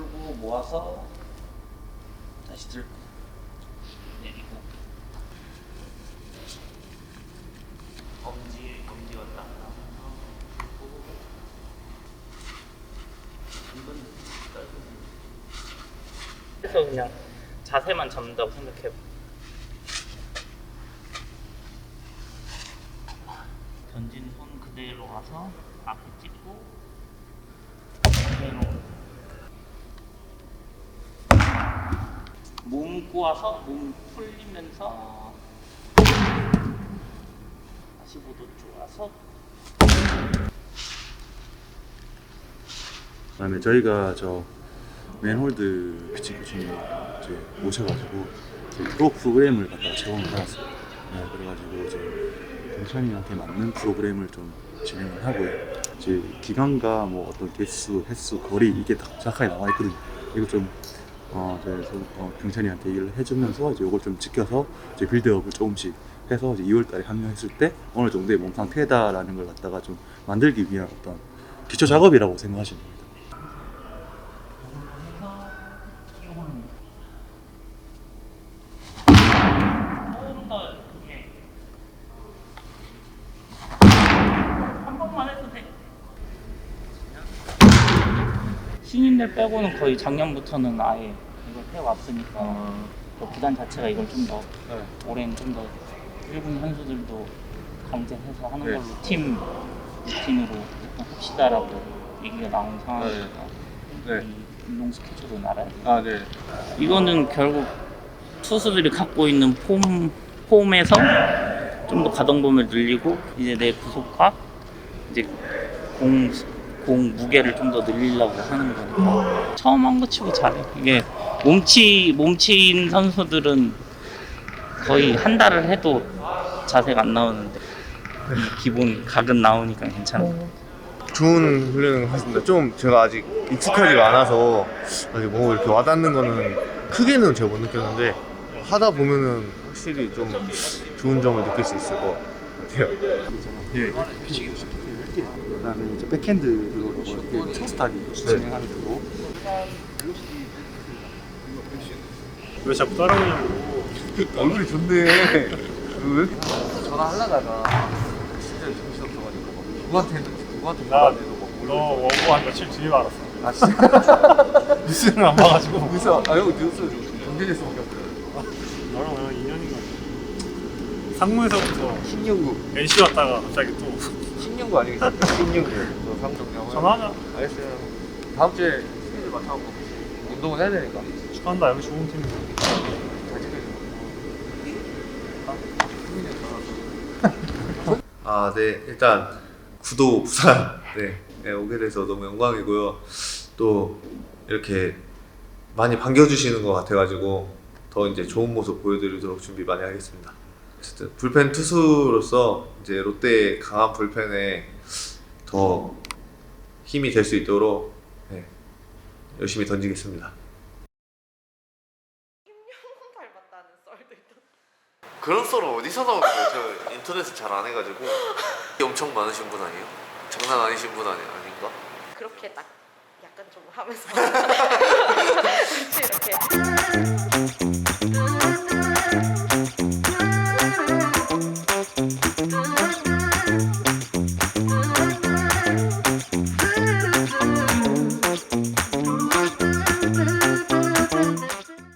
풀고 모아서 다시 들고 내리고 검지 검지 왔다 그래서 그냥 자세만 잡는다고 생각해요. 던진 손 그대로 와서 앞에 찍고 그대로 몸 꼬아서 몸 풀리면서 45도 쪼아서 그다음에 저희가 저 맨홀드 피칭 코치님 이제 모셔가지고 프로 프로그램을 갖다가 제공을 받았어요. 네, 그래가지고 이제 경찬이한테 맞는 프로그램을 좀 진행을 하고요. 이제 기간과 뭐 어떤 개수, 횟수, 거리 이게 다 정확하게 나와 있거든요. 이거 좀 어, 이제 서- 어, 경찬이한테 얘기를 해주면서 이제 이걸 좀 지켜서 이제 빌드업을 조금씩 해서 이제 2월달에 합류했을 때 어느 정도의 몸 상태다라는 걸 갖다가 좀 만들기 위한 어떤 기초 작업이라고 생각하시면 됩니다. 조금 더 이렇게 한 번만 해도 돼. 신인들 빼고는 거의 작년부터는 아예 이걸 해왔으니까 그 구단 자체가 이걸 좀더 올해는 좀 더 일군 선수들도 강제해서 하는 네. 걸로 팀 루틴으로 약간 합시다라고 얘기가 나온 상황이니까 네. 이 운동 스케줄은 알아야 돼. 아, 네. 이거는 결국 투수들이 갖고 있는 폼 폼에서 좀 더 가동 범위를 늘리고 이제 내 구속과 이제 공, 공 무게를 좀 더 늘리려고 하는 거니까 처음 한 거 치고 잘해 이게 몸치 몸치인 선수들은 거의 한 달을 해도 자세가 안 나오는데 기본 각은 나오니까 괜찮아 좋은 훈련을 하셨습니다. 좀 제가 아직 익숙하지가 않아서 아직 뭐 이렇게 와닿는 거는 크게는 제가 못 느꼈는데 하다 보면은 확실히 좀 좋은 점을 느낄 수 있을 것 같아요. 예. 그다음에 이제 백핸드로 이렇게 첫스타기 진행하는 거고 왜 자꾸 따라오냐고. 얼굴이 좋네. 왜? 이렇게 전화하려다가 진짜 정신 없어가지고 누구한테 했는지 누구한테 나- 받았는지도 막 너 모르고. 원고 한 며칠 뒤에 알았어. 아 진짜? 뉴스를 안 봐가지고. 그래서 아형 뉴스 경제뉴스밖에 없어요. 너랑 나랑 인연인 거 같아 상무에서부터 신용구 NC 왔다가 갑자기 또 신용구 아니겠습니까? 신용구. 저 상정량 전화하자. 알겠어요. 다음 주에 스케줄 맞춰갖고 운동을 해야 되니까. 축하한다. 여기 좋은 팀이야. 잘 아, 아, 네. 일단 구도 부산. 네, 네, 오게 돼서 너무 영광이고요. 또 이렇게 많이 반겨주시는 것 같아가지고 더 이제 좋은 모습 보여드리도록 준비 많이 하겠습니다. 어쨌든 불펜 투수로서 이제 롯데의 강한 불펜에 더 힘이 될 수 있도록 네, 열심히 던지겠습니다. 닮았다는 썰도 있던데. 그런 썰은 어디서 나오는 거예요? 저 인터넷을 잘 안 해가지고 엄청 많으신 분 아니에요? 장난 아니신 분 아니, 아닌가? 그렇게 딱 약간 좀 하면서 이렇게